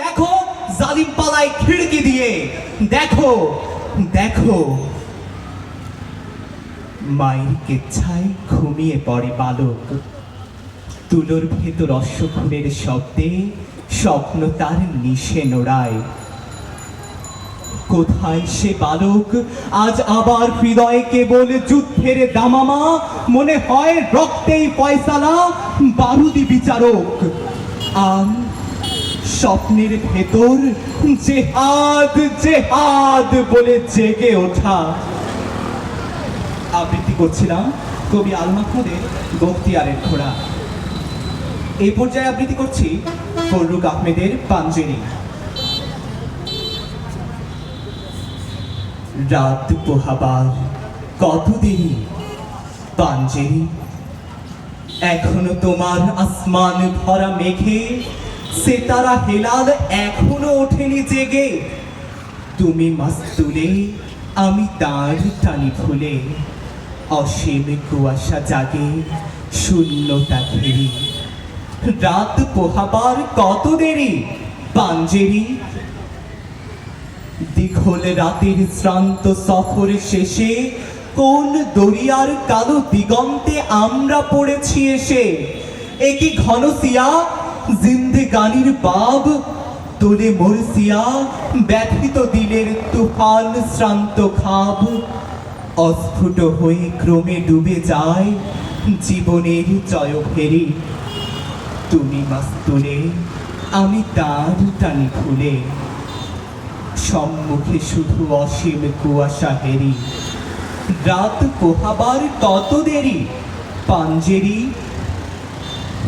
দেখো, জালিম পালায় খিড়কি দিয়ে। দেখো দেখো। মায়ের কেচ্ছায় ঘুমিয়ে পড়ে বালক। তুলোর ভেতর অশ্বক্ষুরের শব্দে স্বপ্ন তার নিশে নোড়ায়। কোথায় সে বালক? আজ আবার হৃদয়ে কেবল যুদ্ধের দামামা। মনে হয় রক্তেই ফয়সালা, বারুদি বিচারক। আর স্বপ্নের ভেতর জেহাদ জেহাদ বলে জেগে ওঠা। আবৃত্তি করছিলাম কবি আল মাহমুদের বখতিয়ারের ঘোড়া। এই পর্যায়ে আবৃত্তি করছি ফররুক আহমেদের পাঞ্জেরি। রাত পোহাবার কতদিন দেরি পাঞ্জেরি? এখনও তোমার আসমান ভরা মেঘে সে তারা হেলাল এখনও ওঠেনি জেগে। তুমি মাস্তুলে, আমি তার টানি ফুলে অসীম কুয়াশা জাগে শূন্যতা ঘেরি। রাত পোহাবার কত দেরি, পাঞ্জেরি? দীঘল রাতের শ্রান্ত সফর শেষে কোন দরিয়ার কালো দিগন্তে আমরা পড়েছি এসে? একই ঘনসিয়া জিন্দেগানির বাব তোলে মরসিয়া, ব্যথিত দিলের তুফান শ্রান্ত খাব। অস্ফুট হয়ে ক্রমে ডুবে যায় জীবনের জয় ফেরি তুমি মাস্তুলে আমি তার টানি খুলে। সম্মুখে শুধু অসীম কুয়াশা হেরি। রাত পোহাবার কত দেরি, পাঞ্জেরি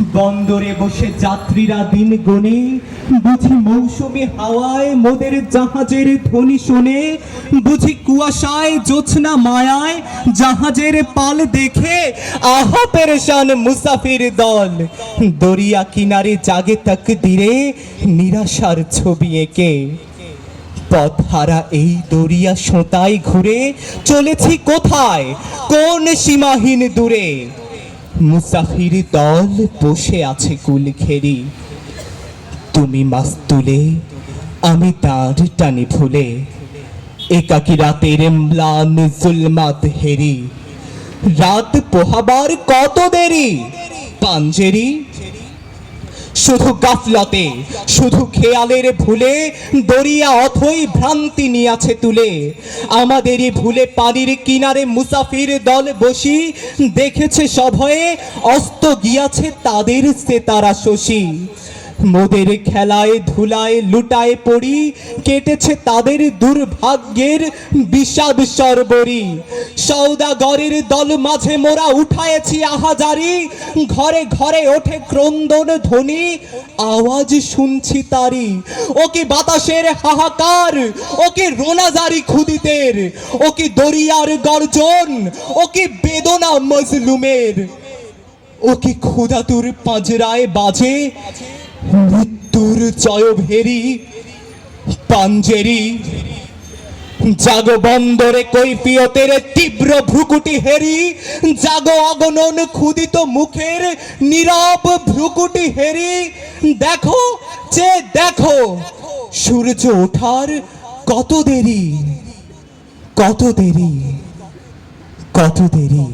বন্দরে বসে যাত্রীরা দিন গনে, বুঝি মৌসুমি হাওয়ায় মোদের জাহাজের ধ্বনি শোনে, বুঝি কুয়াশায় জোছনা মায়ায় জাহাজের পাল দেখে, আহ পেরেশান মুসাফির দল। দরিয়া কিনারে জাগে তক দিরে, নিরাশার ছবি এঁকে। পথহারা এই দরিয়া সোঁতায় ঘুরে, চলেছি কোথায়? কোন সীমাহীন দূরে? মুসাফির দল বসে আছে কুল ঘেরি। তুমি মাস তুলে, আমি তার টানি ভুলে একাকি রাতের ম্লান জুলমাত হেরি। রাত পোহাবার কত দেরি? পাঞ্জেরি শুধু গাফলতে, শুধু খেয়ালের ভুলে দরিয়া অথই ভ্রান্তি নিয়াছে তুলে। আমাদেরই ভুলে পানির কিনারে মুসাফির দল বসি, দেখেছে সভয়ে অস্ত গিয়াছে তাদের সে তারা শশী। মোদের খেলায়, ধুলায়, লুটায় পড়ি, কেটেছে তাদের দুর্ভাগ্যের বিষাদ সরবরি। সৌদাগরের দল মাঝে মোরা উঠায়েছি আহাজারি, ঘরে ঘরে ওঠে ক্রন্দন ধ্বনি, আওয়াজ শুনছি তারি। ওকে বাতাসের হাহাকার, ওকে রোনাজারি খুদিতের ওকে দরিয়ার গর্জন, ওকে বেদনা মজলুমের। ওকে ক্ষুধাতুর পাঁজরায় বাজে মৃত্যুর জয় ভেরি পাঞ্জেরি জাগো বন্দরে কৈফিয়তের তীব্র ভ্রুকুটি হেরি, জাগো অগণন ক্ষুদিত মুখের নীরব ভ্রুকুটি হেরি। দেখো, যে দেখো, সূর্য ওঠার কত দেরি কত দেরি কত দেরি।